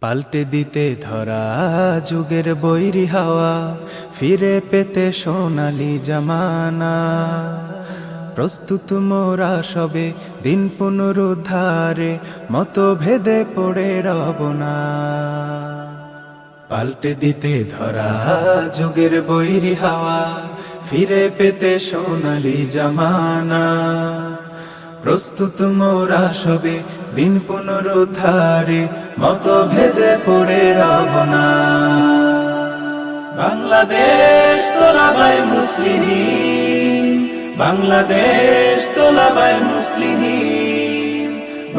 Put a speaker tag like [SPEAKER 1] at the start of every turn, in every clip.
[SPEAKER 1] পাল্টে দিতে ধরা, যুগের বৈরি হাওয়া, ফিরে পেতে সোনালি জামানা। প্রস্তুত মোরা সবে দিন পুনরুদ্ধারে মতো ভেদে পড়ে রব না। পাল্টে দিতে ধরা, যুগের বৈরি হাওয়া, ফিরে পেতে সোনালি জামানা। প্রস্তুত মোরা সবে, দিন পুনরুদ্ধারে মত ভেদে পড়ে রব না। বাংলাদেশ তোলাবাই মুসলিম, বাংলাদেশ তোলাবাই মুসলিম,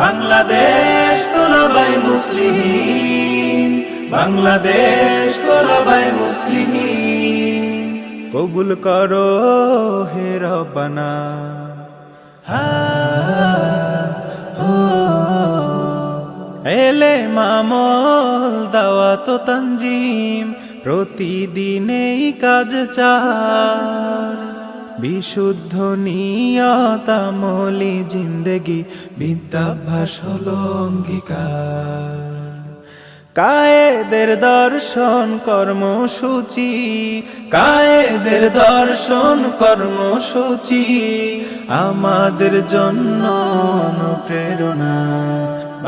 [SPEAKER 1] বাংলাদেশ তোলাবাই মুসলিম, বাংলাদেশ তোলাবাই মুসলিম। কবুল করো হে রব্বানা। এলে মামল দাওয়াত তঞ্জিম প্রতিদিনেই কাজ চার বিশুদ্ধ নিয়তামলি জিন্দগি বিদ্যাভ্যাস অঙ্গীকার। কায়েদের দর্শন কর্মসূচি, কায়েদের দর্শন কর্মসূচি, আমাদের জন্য অনুপ্রেরণা।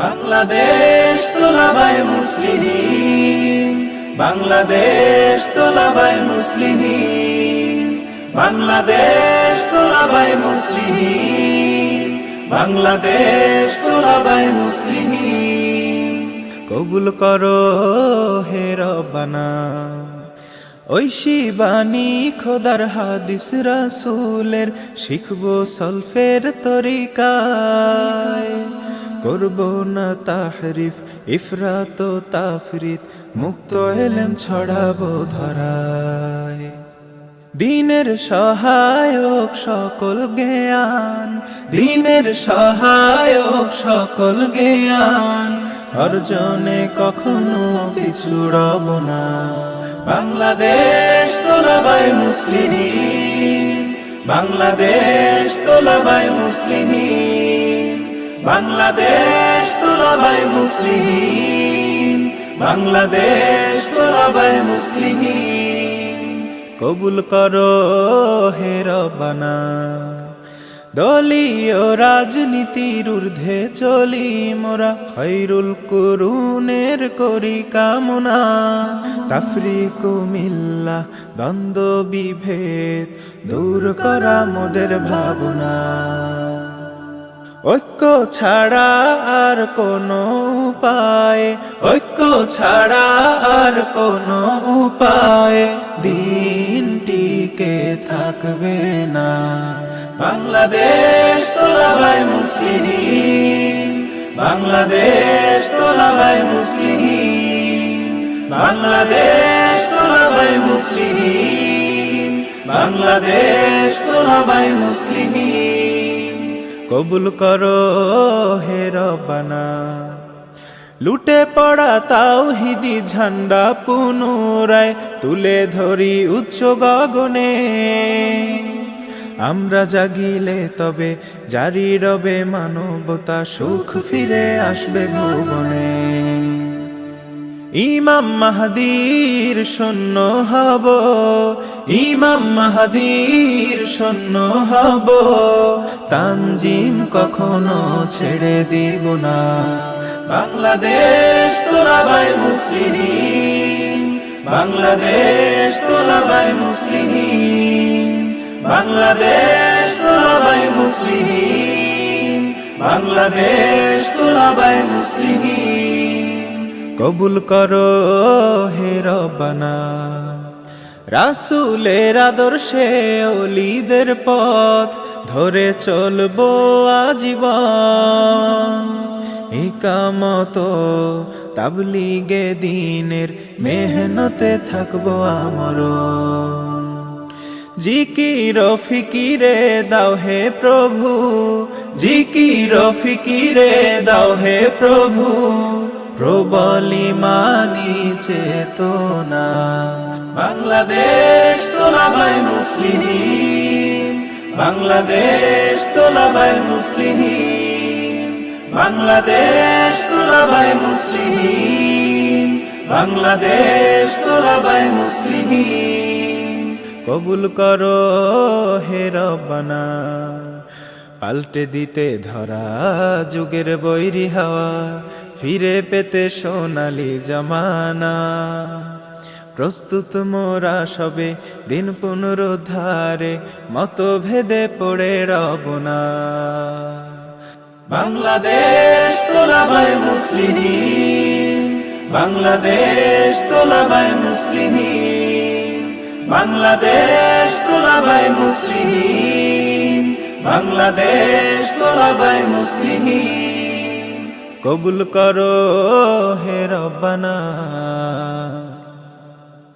[SPEAKER 1] বাংলাদেশ তোলাবাই মুসলিম বাংলাদেশ তোলাবাই মুসলিম বাংলাদেশ তোলাবাই মুসলিম বাংলাদেশ তোলাবাই মুসলিম কবুল করো হে রব্বানা। ঐশী বাণী খোদার হাদিস রাসূলের শিখব সলফের তরিকায়। করব না তাহরিফ, ইফরাত তাফরিত, মুক্ত এলেম ছড়াবো ধরায়। দিনের সহায়ক সকল জ্ঞান, দিনের সহায়ক সকল জ্ঞান। অর্জনে কখনো পিছু রব না। বাংলাদেশ তোলাবাই মুসলিম। বাংলাদেশ তোলাবাই মুসলিম। বাংলাদেশ তোলাবাই মুসলিম। বাংলাদেশ তোলাবাই মুসলিম। কবুল করো হে রবানা দলীয় রাজনীতির ঊর্ধ্বে চলি মোরা, খৈরুল করুণের করি কামনা তাফরিকু মিল্লা, দ্বন্দ্ব, বিভেদ, দূর করা মোদের ভাবনা। ঐক্য ছাড়া আর কোনো উপায়, ঐক্য ছাড়া আর কোনো উপায়, দিনটিকে থাকবে না। বাংলাদেশ তোলাবাই মুসলিম। বাংলাদেশ তোলাবাই মুসলিম। বাংলাদেশ তোলাবাই মুসলিম। বাংলাদেশ তোলাবাই মুসলিম। কবুল করো হে রব্বানা। লুটে পড়া তাও হিদি ঝান্ডা পুনরায় তুলে ধরি উচ্চ গগনে। আমরা জাগিলে তবে জারি রবে মানবতা, সুখ ফিরে আসবে ভুবনে ইমাম মাহাদির শূন্য হব, ইমাম মাহাদির শূন্য হব, তানজিম কখনো ছেড়ে দিব না। বাংলাদেশ তোলাবাই মুসলিম বাংলাদেশ তোলাবাই মুসলিম বাংলাদেশ তোলাবাই মুসলিম। বাংলাদেশ তোলাবাই মুসলিম। কবুল করো হে রব্বানা। রাসুলের আদর্শে অলিদের পথ ধরে চলবো আজীবন। একামত তাবলিগে দিনের মেহনতে থাকব আমর জিকির ফিকিরে দাও হে প্রভু জিকির ফিকিরে দাও হে প্রভু, প্রবলি মানি চেতনা। বাংলাদেশ তোলাবাই মুসলিম, বাংলাদেশ তোলাবাই মুসলিম, বাংলাদেশ তোলাবাই মুসলিম, বাংলাদেশ তোলাবাই মুসলিম। কবুল করো হে রব্বানা। পাল্টে দিতে ধরা যুগের বৈরি হাওয়া, ফিরে পেতে সোনালি জমানা। প্রস্তুত মোরা সবে দিন পুনরুদ্ধারে, মতভেদে পড়ে রব না বাংলাদেশ তোলাবাই মুসলিম বাংলাদেশ তোলাবাই মুসলিম বাংলাদেশ তোলাবাই মুসলিম বাংলাদেশ তোলাবাই মুসলিম। কবুল করো হে রব্বানা।